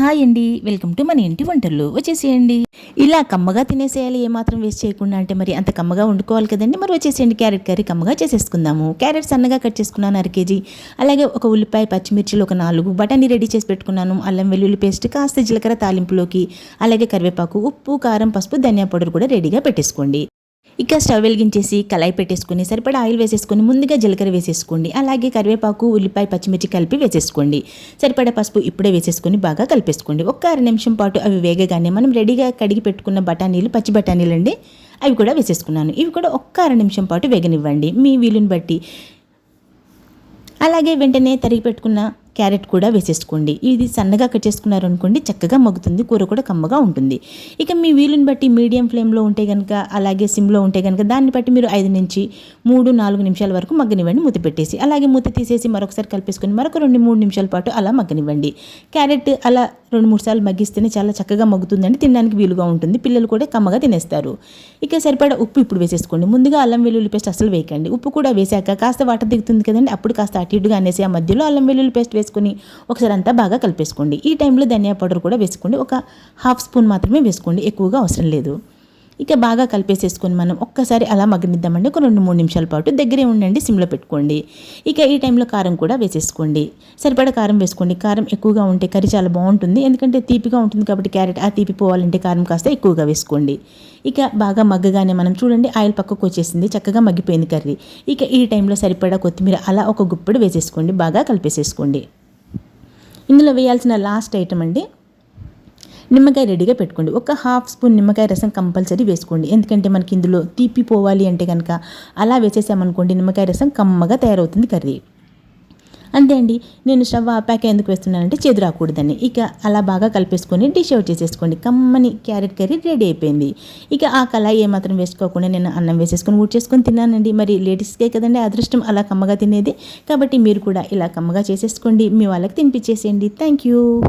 Hi అండి. Welcome to మన ఇంటి వంటలు. వచ్చేసేయండి. ఇలా కమ్మగా తినేసేయాలి ఏమాత్రం వేస్ట్ చేయకుండా అంటే మరి అంత కమ్మగా వండుకోవాలి కదండి. మరి వచ్చేసేయండి. క్యారెట్ కర్రీ కమ్మగా చేసేసుకుందాము. క్యారెట్ సన్నగా కట్ చేసుకున్నాను అర కేజీ. అలాగే ఒక ఉల్లిపాయ పచ్చిమిర్చిలు ఒక నాలుగు బఠానీ రెడీ చేసి పెట్టుకున్నాను. అల్లం వెల్లుల్లి పేస్ట్ కాస్త జీలకర్ర తాలింపులోకి అలాగే కరివేపాకు ఉప్పు కారం పసుపు ధనియా పౌడర్ కూడా రెడీగా పెట్టేసుకోండి. ఇక స్టవ్ వెలిగించేసి కళాయి పెట్టేసుకుని సరిపడా ఆయిల్ వేసేసుకొని ముందుగా జీలకర్ర వేసేసుకోండి. అలాగే కరివేపాకు ఉల్లిపాయ పచ్చిమిర్చి కలిపి వేసేసుకోండి. సరిపడా పసుపు ఇప్పుడే వేసేసుకొని బాగా కలిపేసుకోండి. ఒక్క అర నిమిషం పాటు అవి వేగగానే మనం రెడీగా కడిగి పెట్టుకున్న బఠానీలు పచ్చి బఠానీలు అండి అవి కూడా వేసేసుకున్నాను. ఇవి కూడా ఒక్క అర నిమిషం పాటు వేగనివ్వండి. మీ వీలుని బట్టి. అలాగే వెంటనే తరిగి పెట్టుకున్న క్యారెట్ కూడా వేసేసుకోండి. ఇది సన్నగా కట్ చేసుకున్నారు అనుకోండి చక్కగా మగ్గుతుంది కూర కూడా కమ్మగా ఉంటుంది. ఇక మీ వీలుని బట్టి మీడియం ఫ్లేమ్లో ఉంటే కనుక అలాగే సిమ్లో ఉంటే కనుక దాన్ని బట్టి మీరు ఐదు నుంచి మూడు నాలుగు నిమిషాల వరకు మగ్గనివ్వండి మూత పెట్టేసి. అలాగే మూత తీసేసి మరొకసారి కలిపేసుకొని మరొక రెండు మూడు నిమిషాల పాటు అలా మగ్గనివ్వండి. క్యారెట్ అలా రెండు మూడు సార్లు మగ్గిస్తేనే చాలా చక్కగా మగ్గుతుందండి తినడానికి వీలుగా ఉంటుంది పిల్లలు కూడా కమ్మగా తినేస్తారు. ఇక సరిపడా ఉప్పు ఇప్పుడు వేసేసుకోండి. ముందుగా అల్లం వెల్లుల్లి పేస్ట్ అసలు వేయకండి. ఉప్పు కూడా వేసాక కాస్త వాటర్ దిగుతుంది కదండి అప్పుడు కాస్త అటు ఇటుగా అనేసి ఆ మధ్యలో అల్లం వెల్లుల్లి పేస్ట్ వేసి వేసుకుని ఒకసారి అంతా బాగా కలిపేసుకోండి. ఈ టైంలో ధనియా పౌడర్ కూడా వేసుకోండి. ఒక హాఫ్ స్పూన్ మాత్రమే వేసుకోండి. ఎక్కువగా అవసరం లేదు. ఇక బాగా కలిపేసేసుకొని మనం ఒక్కసారి అలా మగ్గనిద్దామండి. ఒక రెండు మూడు నిమిషాల పాటు దగ్గరే ఉండండి సిమ్లో పెట్టుకోండి. ఇక ఈ టైంలో కారం కూడా వేసేసుకోండి. సరిపడా కారం వేసుకోండి. కారం ఎక్కువగా ఉంటే కర్రీ చాలా బాగుంటుంది. ఎందుకంటే తీపిగా ఉంటుంది కాబట్టి క్యారెట్ ఆ తీపి పోవాలంటే కారం కాస్త ఎక్కువగా వేసుకోండి. ఇక బాగా మగ్గగానే మనం చూడండి ఆయిల్ పక్కకు వచ్చేసింది చక్కగా మగ్గిపోయింది కర్రీ. ఇక ఈ టైంలో సరిపడా కొత్తిమీర అలా ఒక గుప్పెడు వేసేసుకోండి బాగా కలిపేసేసుకోండి. ఇందులో వేయాల్సిన లాస్ట్ ఐటమ్ అండి నిమ్మకాయ రెడీగా పెట్టుకోండి. ఒక హాఫ్ స్పూన్ నిమ్మకాయ రసం కంపల్సరీ వేసుకోండి. ఎందుకంటే మనకి ఇందులో తీపి పోవాలి అంటే కనుక అలా వేసేసామనుకోండి నిమ్మకాయ రసం కమ్మగా తయారవుతుంది కర్రీ. అంతే అండి. నేను స్టవ్ ఆపాక ఎందుకు వేస్తున్నానంటే చేదు రాకూడదని. ఇక అలా బాగా కలిపేసుకొని డిష్ అవుట్ చేసేసుకోండి. కమ్మని క్యారెట్ కర్రీ రెడీ అయిపోయింది. ఇక ఆ కళాయి ఏమాత్రం వేసుకోకుండా నేను అన్నం వేసేసుకొని ఊడ్ చేసుకొని తిన్నానండి. మరి లేడీస్కే కదండి అదృష్టం అలా కమ్మగా తినేది. కాబట్టి మీరు కూడా ఇలా కమ్మగా చేసేసుకోండి. మీ వాళ్ళకి తినిపించేసేయండి. Thank you